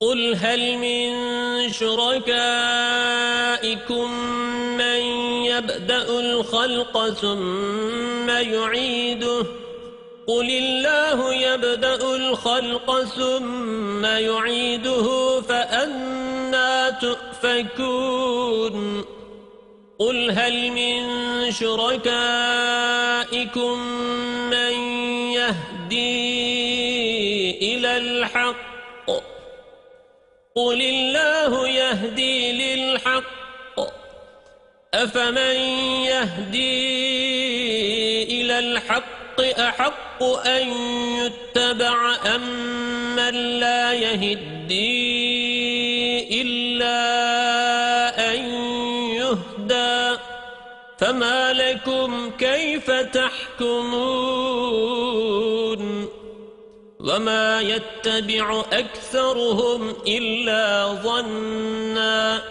قل هل من شركائكم من يبدأ الخلق ثم يعيده قل الله يبدأ الخلق ثم يعيده فأنا تؤفكون قل هل من شركائكم من يهدي إلى الحق قل الله يهدي للحق أفمن يهدي إلى الحق أحق أن يتبع أم من لا يهدي إلا أن يهدى فما لكم كيف تحكمون وما يتبع أكثرهم إلا ظنا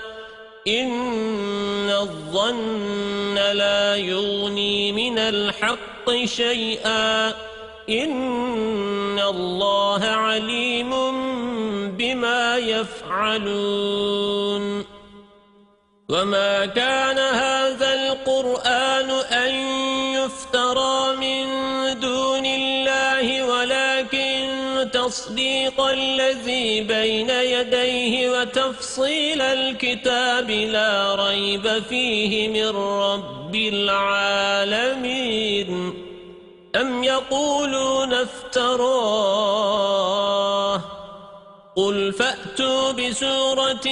إن الظن لا يغني من الحق شيئا إن الله عليم بما يفعلون وما كان هذا القرآن أن يفترى تصديق الذي بين يديه وتفصيل الكتاب لا ريب فيه من رب العالمين. أم يقولون افتراه؟ قل فأتوا بسورة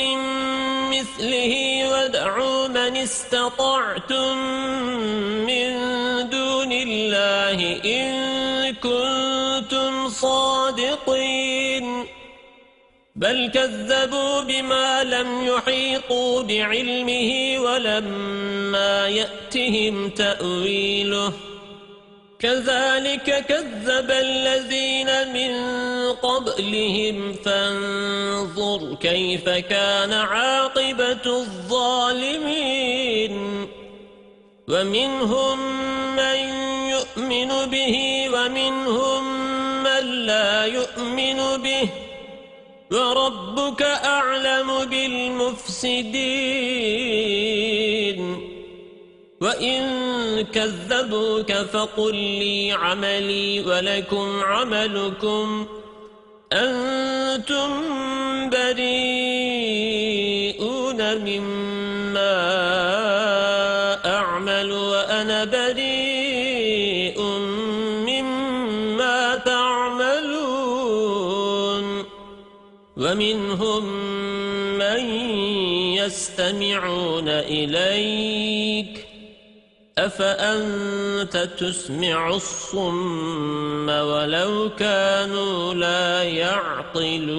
مثله وادعوا من استطعتم من دون الله إن كنتم صادقين. بل كذبوا بما لم يحيطوا بعلمه ولما يأتهم تأويله. كذلك كذب الذين من قبلهم. فانظر كيف كان عاقبة الظالمين. ومنهم من يؤمن به ومنهم من لا يؤمن به وربك أعلم بالمفسدين. وإن كذبوك فقل لي عملي ولكم عملكم أنتم بريئون مما أعمل وأنا بريء ومنهم من يستمعون إليك. أفأنت تسمع الصم ولو كانوا لا يعقلون؟